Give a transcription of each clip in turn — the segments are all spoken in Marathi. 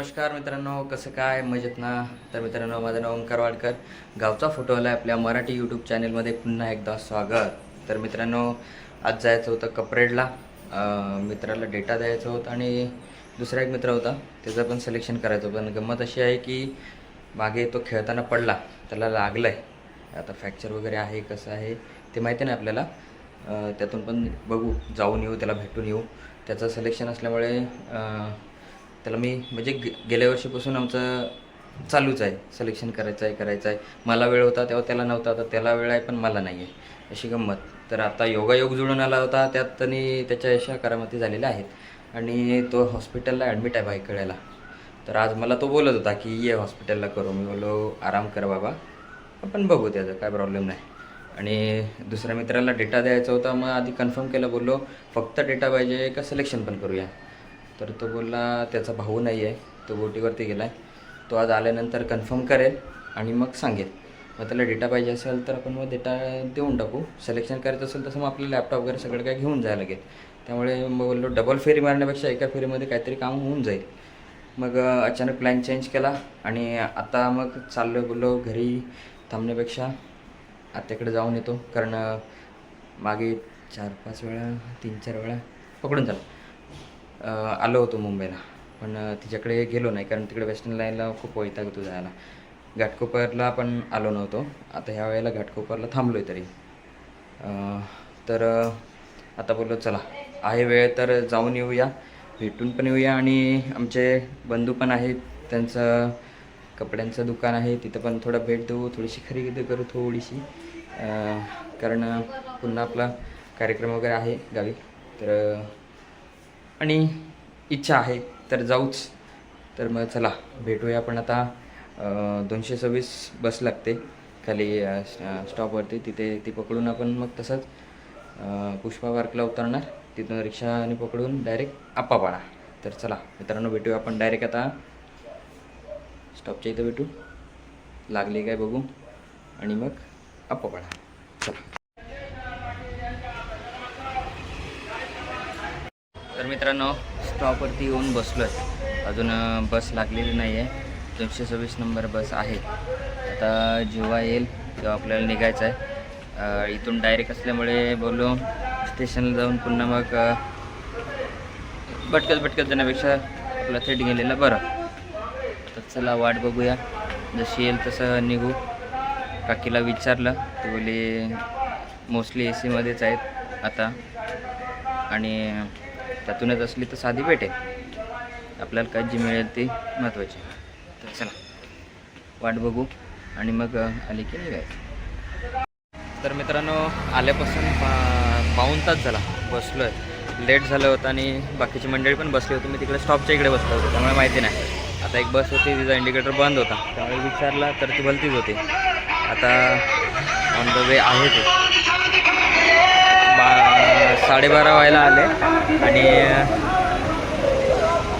नमस्कार मित्रांनो कसं काय? मजेत ना? तर मित्रांनो माझं नाव ओंकार वाडकर. गावचा फोटोवाला आहे आपल्या मराठी यूट्यूब चॅनलमध्ये पुन्हा एकदा स्वागत. तर मित्रांनो आज जायचं होतं कपरेडला. मित्राला डेटा द्यायचा होता आणि दुसरा एक मित्र होता त्याचं पण सिलेक्शन करायचं होतं. पण गंमत अशी आहे की मागे तो खेळताना पडला त्याला लागलं आहे आता फ्रॅक्चर वगैरे आहे कसं आहे ते माहिती नाही आपल्याला. त्यातून पण बघू जाऊन येऊ त्याला भेटून येऊ. त्याचं सिलेक्शन असल्यामुळे त्याला मी म्हणजे गे गेल्या वर्षीपासून आमचं चालूच आहे. सिलेक्शन करायचं आहे करायचं आहे. मला वेळ होता तेव्हा त्याला नव्हता आता त्याला वेळ आहे पण मला नाही आहे. अशी गंमत. तर आता योगायोग जुळून आला होता त्यात त्यांनी त्याच्या अशा करामती झालेल्या आहेत. आणि तो हॉस्पिटलला ॲडमिट आहे बाईक कळायला. तर आज मला तो बोलत होता की ये हॉस्पिटलला करू. मी बोलो आराम कर बाबा. आपण बघू त्याचं काय प्रॉब्लेम नाही. आणि दुसऱ्या मित्राला डेटा द्यायचा होता मग आधी कन्फर्म केलं बोललो फक्त डेटा पाहिजे का सिलेक्शन पण करूया? तर तो बोलला त्याचा भाऊ नाही आहे तो बोटीवरती गेला आहे तो आज आल्यानंतर कन्फर्म करेल आणि मग सांगेल. मग त्याला डेटा पाहिजे असेल तर आपण मग डेटा देऊन टाकू. सिलेक्शन करायचं असेल तसं मग आपलं लॅपटॉप वगैरे सगळं काय घेऊन जायला लागेल. त्यामुळे मग बोललो डबल फेरी मारण्यापेक्षा एका फेरीमध्ये काहीतरी काम होऊन जाईल. मग अचानक प्लॅन चेंज केला आणि आता मग चाललो बोललो घरी थांबण्यापेक्षा आत्याकडे जाऊन येतो. कारण मागे चार पाच वेळा तीन चार वेळा पकडून चाल आलो होतो मुंबईला. पण तिच्याकडे गेलो नाही कारण तिकडे वेस्टर्न लाईनला खूप वैताग होतो जायला. घाटकोपरला पण आलो नव्हतो. आता ह्या वेळेला घाटकोपरला थांबलो आहे तरी तर आता बोललो चला आहे वेळ तर जाऊन येऊया. भेटून पण येऊया आणि आमचे बंधू पण आहेत. त्यांचं कपड्यांचं दुकान आहे. तिथं पण थोडं भेट देऊ. थोडीशी खरेदी करू थोडीशी. कारण पुन्हा आपला कार्यक्रम वगैरे आहे गावी. तर आणि इच्छा आहे तर जाऊच. तर मग चला भेटूया आपण आता. दोनशे सव्वीस बस लागते खाली स्टॉपवरती तिथे ती पकडून आपण मग तसंच पुष्पा पार्कला उतरणार. तिथून रिक्षाने पकडून डायरेक्ट आप्पापाडा तर चला मित्रांनो भेटूया आपण डायरेक्ट आता. स्टॉपच्या इथं भेटू. लागली काय बघू. आणि मग आप्पापाडा चला. मित्रांनो स्टॉपवरती येऊन बसलो आहे अजून बस लागलेली नाही आहे दोनशे सव्वीस नंबर बस आहे. आता जेव्हा येईल तेव्हा आपल्याला निघायचं आहे. इथून डायरेक्ट असल्यामुळे बोललो स्टेशनला जाऊन पुन्हा मग भटकत भटकत जाण्यापेक्षा आपला थेट गेलेला बरं. तर चला वाट बघूया. जशी येईल तसं निघू. काकीला विचारलं ते बोली मोस्टली ए सीमध्येच आहेत आता. आणि त्यातूनच असली तर साधी भेटेल आपल्याला काय जी मिळेल ती महत्त्वाची तर चला वाट बघू आणि मग आली की निघायचं. तर मित्रांनो आल्यापासून पा पाऊण तास झाला. बसलो आहे लेट झालं होतं आणि बाकीची मंडळी पण बसली होती. मी तिकडे स्टॉपच्या इकडे बसलो होतो. त्यामुळे माहिती नाही. आता एक बस होती तिचा इंडिकेटर बंद होता. त्यामुळे विचारला तर ती भलतीच होती. आता ऑन द वे आहे ते. बा साडेबारा व्हायला आले. आणि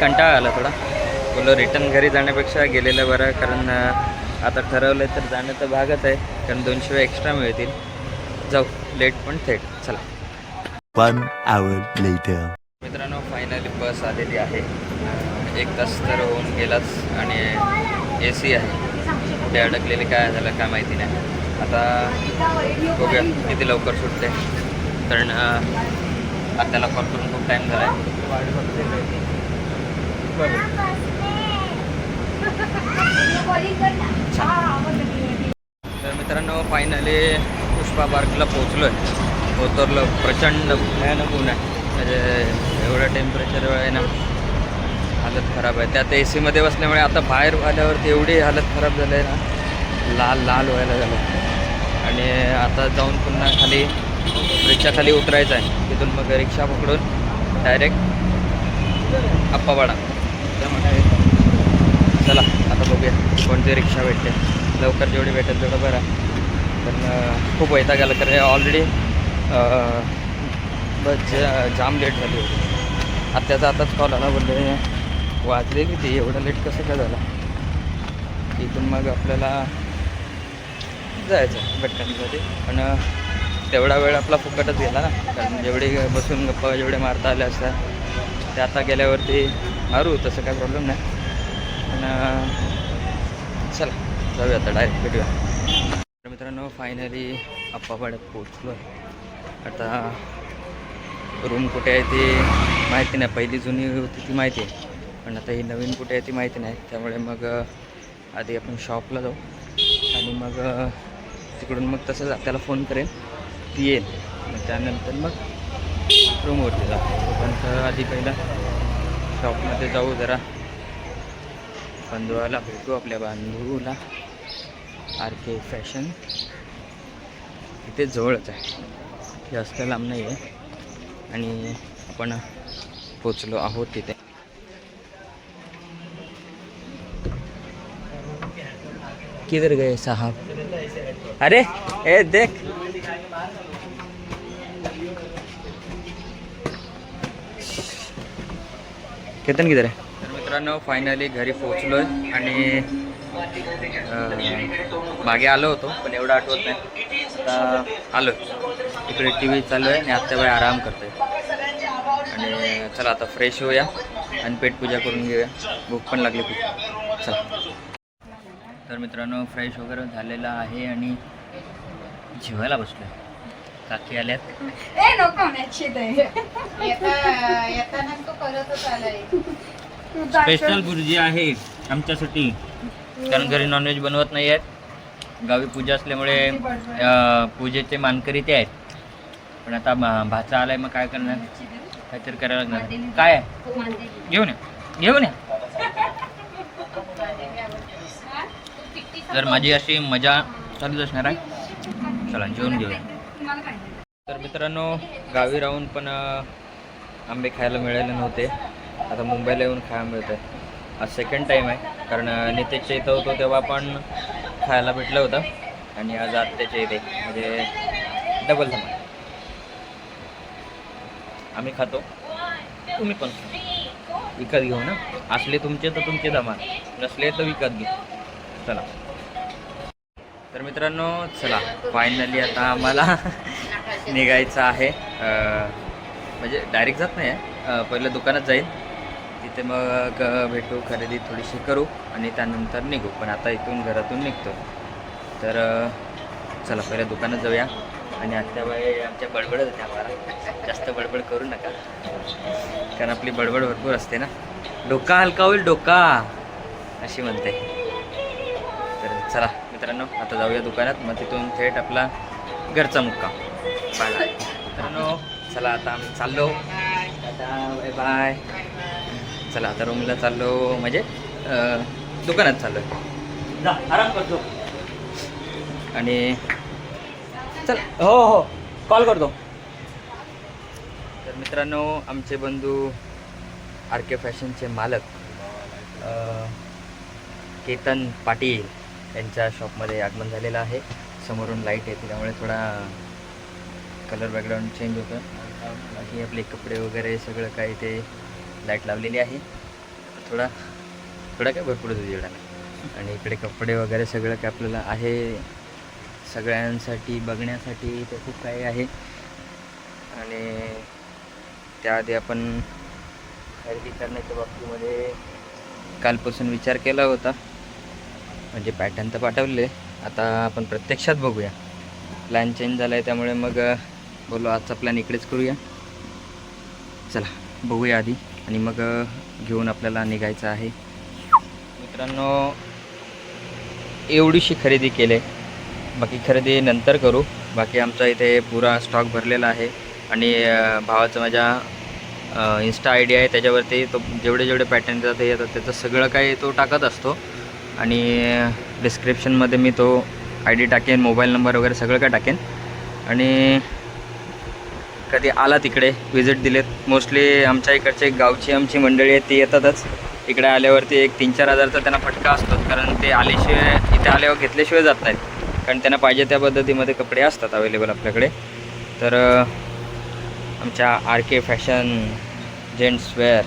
कंटाळा आला थोडा. बोलो रिटर्न घरी जाण्यापेक्षा गेलेलं बरं कारण आता ठरवलं तर जाणं तर भागच आहे कारण दोनशे वेळ एक्स्ट्रा मिळतील. जाऊ लेट पण थेट चला. One hour later. मित्रांनो फायनली बस आलेली आहे. एक तास तर होऊन गेलाच आणि ए सी आहे. ते अडकलेले काय झालं काय माहिती नाही. आता बघूया किती लवकर सुटते. कारण आत्याला कॉल करून खूप टाईम झाला आहे तर मित्रांनो फायनली पुष्पा पार्कला पोचलो आहे उतरलो प्रचंड भयानक ऊन आहे. म्हणजे एवढं टेम्परेचर आहे ना हालत खराब आहे. त्यात ए सीमध्ये बसल्यामुळे आता बाहेर आल्यावरती एवढी हालत खराब झाली आहे ना लाल लाल व्हायला झालं आणि आता जाऊन पुन्हा खाली रिक्षाखाली उतरायचं आहे. तिथून मग रिक्षा पकडून डायरेक्ट आप्पावाडा त्यामुळे चला आता बघूया कोणती रिक्षा भेटते. लवकर जेवढी भेटेल तेवढं बरं पण खूप वैताग आला कारण ऑलरेडी बस जा- जाम लेट झाली होती. आत्याचा आताच कॉल आला बोलले वाजले किती एवढं लेट कसं काय झाला? इथून मग आपल्याला जायचं भटकणीसाठी पण तेवढा वेळ आपला फुकटच गेला ना. कारण जेवढे बसून गप्पा जेवढे मारता आले असतात ते आता गेल्यावरती मारू तसं काय प्रॉब्लेम नाही. पण चला जाऊया आता डायरेक्ट भेटूया. तर मित्रांनो फायनली अप्पापाड्यात पोचलो आता रूम कुठे आहे ती माहिती नाही. पहिली जुनी होती ती माहिती आहे. पण आता ही नवीन कुठे आहे ती माहिती नाही. त्यामुळे मग आधी आपण शॉपला जाऊ. आणि मग तिकडून मग तसंच त्याला फोन करेन. येईल. मग त्यानंतर मग रूमवरती जाऊ तोपर्यंत आधी पहिला शॉपमध्ये जाऊ जरा. बांधवाला भेटू आपल्या बांधूला. आर के फॅशन इथे जवळच आहे. जास्त लांब नाही आहे. आणि आपण पोचलो आहोत तिथे. किधर गए साहब? अरे ए देख. केतन किती आहे तर मित्रांनो फायनली घरी पोचलोय आणि मागे आलो होतो पण एवढं आठवत नाही. आता आलो इकडे टी व्ही चालू आहे आणि आत्याबाई आराम करतोय. आणि चला आता फ्रेश होऊया आणि पेटपूजा करून घेऊया. भूक पण लागली खूप. चला. तर मित्रांनो फ्रेश वगैरे झालेला आहे आणि जेवायला बसलो काकी आल्यात ए नको मॅच येता येताना तो करतच आलाय. स्पेशल भुर्जी आहे आमच्यासाठी. कारण घरी नॉनव्हेज बनवत नाही आहेत. गावी पूजा असल्यामुळे अं, पूजेचे मानकरी ते आहेत. पण आता भा- भाचा आलाय मग काय करणार? काहीतरी करायला लागणार. काय? आहे घेऊन या. घेऊन या. तर माझी अशी मजा चालूच असणार आहे चला जेवून घेऊया. तर मित्रांनो गावी राहून पण आंबे खायला मिळाले नव्हते. आता मुंबईला येऊन खायला मिळतं आहे आज सेकंड टाईम आहे. कारण नितेशच्या इथं होतो तेव्हा पण खायला भेटलं होतं. आणि आज आत्याच्या इथे. म्हणजे डबल धमाल. आम्ही खातो. तुम्ही पण विकत घेऊ ना? असले तुमचे तर तुमचे धमाल. नसले तर विकत घे. चला. तर मित्रांनो चला फायनली आता आम्हाला निघायचं आहे. म्हणजे डायरेक्ट जात नाही आहे. पहिलं दुकानात जाईल. तिथे मग भेटू खरेदी थोडीशी करू आणि त्यानंतर निघू. पण आता इथून घरातून निघतो. तर चला पहिल्या दुकानात जाऊया. आणि आत्याबाई आमच्या बडबडच होत्या आम्हाला जास्त बडबड करू नका. कारण आपली बडबड भरपूर असते ना. डोका हलका होईल डोका अशी म्हणते. तर चला मित्रांनो आता जाऊया दुकानात. मग तिथून थेट आपला घरचा मुक्का. बाय मित्रांनो चला आता आम्ही चाललो. बाय बाय चला आता रूमला चाललो. म्हणजे दुकानात चाललो जा आराम करतो. आणि चल हो हो, हो. कॉल करतो. तर मित्रांनो आमचे बंधू आर के फॅशनचे मालक केतन पाटील. यांच्या शॉपमध्ये आगमन झालेलं आहे. समोरून लाइट येते त्यामुळे थोडा कलर बॅकग्राऊंड चेंज होतं. बाकी आपले कपडे वगैरे सगळं काही ते लाइट लावलेली आहे. थोडा थोडा काय भरपूर होतो एवढा नाही आणि इकडे कपडे वगैरे सगळं काय आपल्याला आहे. सगळ्यांसाठी बघण्यासाठी ते खूप काही आहे. आणि त्याआधी आपण खरेदी करण्याच्या बाबतीमध्ये कालपासून विचार केला होता. म्हणजे पॅटर्न तर पाठवले आता आपण प्रत्यक्षात बघूया. प्लॅन चेंज झाला आहे त्यामुळे मग बोलू आजचा प्लॅन इकडेच करूया. चला बघूया आधी. आणि मग घेऊन आपल्याला निघायचं आहे. मित्रांनो एवढीशी खरेदी केली. बाकी खरेदी नंतर करू. बाकी आमचा इथे पुरा स्टॉक भरलेला आहे. आणि भावाचं माझ्या इन्स्टा आय डी आहे. त्याच्यावरती तो जेवढे जेवढे पॅटर्न येतात हे येतात त्याचं सगळं काही तो टाकत असतो. आणि डिस्क्रिप्शनमध्ये मी तो आय डी टाकेन मोबाईल नंबर वगैरे सगळं काय टाकेन. आणि कधी आला तिकडे व्हिजिट दिलेत. मोस्टली आमच्या इकडचे गावची आमची मंडळी आहेत ती येतातच. इकडे आल्यावरती एक तीन चार हजारचा त्यांना फटका असतो कारण ते आल्याशिवाय इथे आल्यावर घेतल्याशिवाय जात नाहीत. कारण त्यांना पाहिजे त्या पद्धतीमध्ये कपडे असतात अवेलेबल आपल्याकडे. तर आमच्या R K fashion gents wear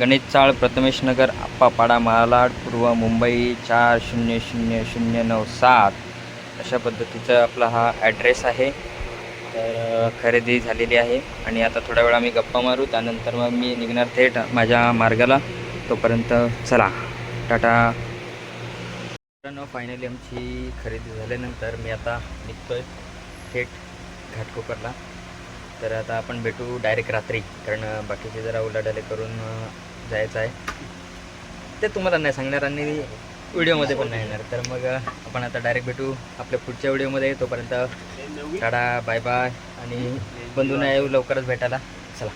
Ganesh चाळ प्रथमेश नगर आप्पापाडा महालाड पूर्व मुंबई चार शून्य शून्य शून्य नऊ सात. अशा पद्धतीचा आपला हा ॲड्रेस आहे. तर खरेदी झालेली आहे. आणि आता थोड्या वेळ आम्ही गप्पा मारू. त्यानंतर मग मी निघणार थेट माझ्या मार्गाला. तोपर्यंत चला. टाटा. मित्रांनो फायनली आमची खरेदी झाल्यानंतर मी आता निघतोय थेट घाटकोपरला. तर आता आपण भेटू डायरेक्ट रात्री कारण बाकीचे जरा उलाढाले करून जायचं आहे. ते तुम्हाला नाही सांगणार आणि व्हिडिओमध्ये पण नाही येणार. तर मग आपण आता डायरेक्ट भेटू. आपल्या पुढच्या व्हिडिओमध्ये तोपर्यंत टाडा बाय बाय आणि बंधूंना येऊ लवकरच भेटायला. चला.